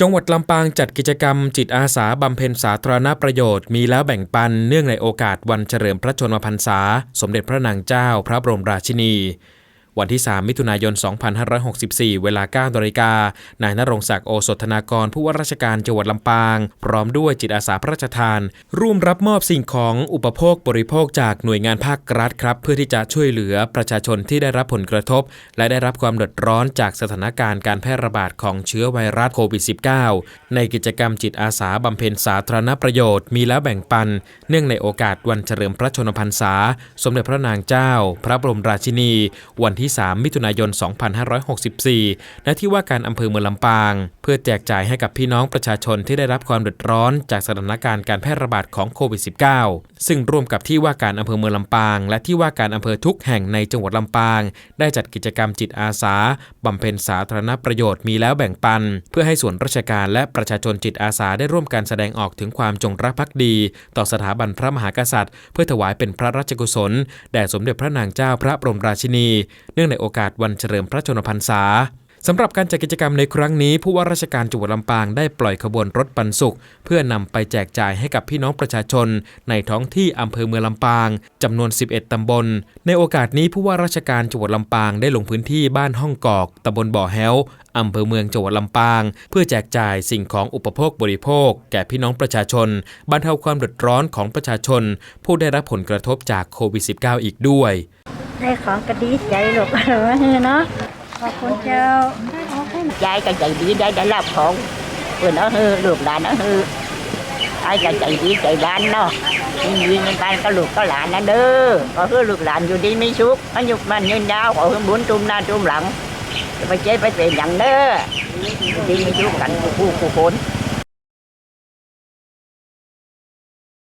จังหวัดลำปางจัดกิจกรรมจิตอาสาบำเพ็ญสาธารณประโยชน์มีแล้วแบ่งปันเนื่องในโอกาสวันเฉลิมพระชนมพรรษา สมเด็จพระนางเจ้าพระบรมราชินี วันที่ 3 มิถุนายน 2564 เวลา9นาฬิกา นายนรงศักดิ์โอสถนากรผู้ว่าราชการจังหวัดลำปาง พร้อมด้วยจิตอาสาพระราชทาน ร่วมรับมอบสิ่งของอุปโภคบริโภคจากหน่วยงานภาครัฐครับ เพื่อที่จะช่วยเหลือประชาชนที่ได้รับผลกระทบ และได้รับความเดือดร้อนจากสถานการณ์การแพร่ระบาดของเชื้อไวรัสโควิด -19 ในกิจกรรมจิตอาสาบำเพ็ญสาธารณประโยชน์มีแล้วแบ่งปัน เนื่องในโอกาสวันเฉลิมพระชนมพรรษา สมเด็จพระนางเจ้า พระบรมราชินี วันที่ที่ 3 มิถุนายน 2564 ณ ที่ว่าการอำเภอเมืองลำปาง เพื่อแจกจ่ายให้กับพี่น้องประชาชนที่ได้รับความเดือดร้อนจากสถานการณ์การแพร่ระบาดของโควิด -19 ซึ่งร่วมกับที่ว่าการอำเภอเมืองลำปาง และที่ว่าการอำเภอทุกแห่งในจังหวัดลำปาง ได้จัดกิจกรรมจิตอาสาบำเพ็ญสาธารณประโยชน์มีแล้วแบ่งปัน เพื่อให้ส่วนราชการและประชาชนจิตอาสาได้ร่วมกันแสดงออกถึงความจงรักภักดี ต่อสถาบันพระมหากษัตริย์ เพื่อถวายเป็นพระราชกุศลแด่สมเด็จพระนางเจ้าพระบรมราชินีเนื่ื่องในโอกาสวันเฉลิมพระชนมพรรษาสำหรับการจัดกิจกรรมในครั้งนี้ ผู้ว่าราชการจังหวัดลำปางได้ปล่อยขบวนรถปันสุข เพื่อนำไปแจกจ่ายให้กับพี่น้องประชาชน ในท้องที่อำเภอเมืองลำปางจำนวน 11 ตำบล ในโอกาสนี้ผู้ว่าราชการจังหวัดลำปางได้ลงพื้นที่บ้านห้องกอกตำบลบ่อแฮวอำเภอเมืองจังหวัดลำปาง เพื่อแจกจ่ายสิ่งของอุปโภคบริโภค แก่พี่น้องประชาชนบรรเทาความเดือดร้อนของประชาชน ผู้ได้รับผลกระทบจากโควิด -19 อีกด้วย ได้ของก็ดีใจลูกว่าเฮอเนาะขอบคุณเจ้ายายก็ใจดีได้ได้รับของเพื่อนเอาเฮือลูกหลานเอาเฮือไอ้ก็ใจดีใจร้านเนาะมีเงินบ้านก็ลูกก็หลานนะเด้อก็คือลูกหลานอยู่ดีไม่ชุกอายุมันยืนยาวขอเฮือบุญจุ่มหน้าจุ่มหลังจะไปเจ๊ไปเป็นอย่างเด้ออยู่ดีไม่ชุกกันผู้ผู้คน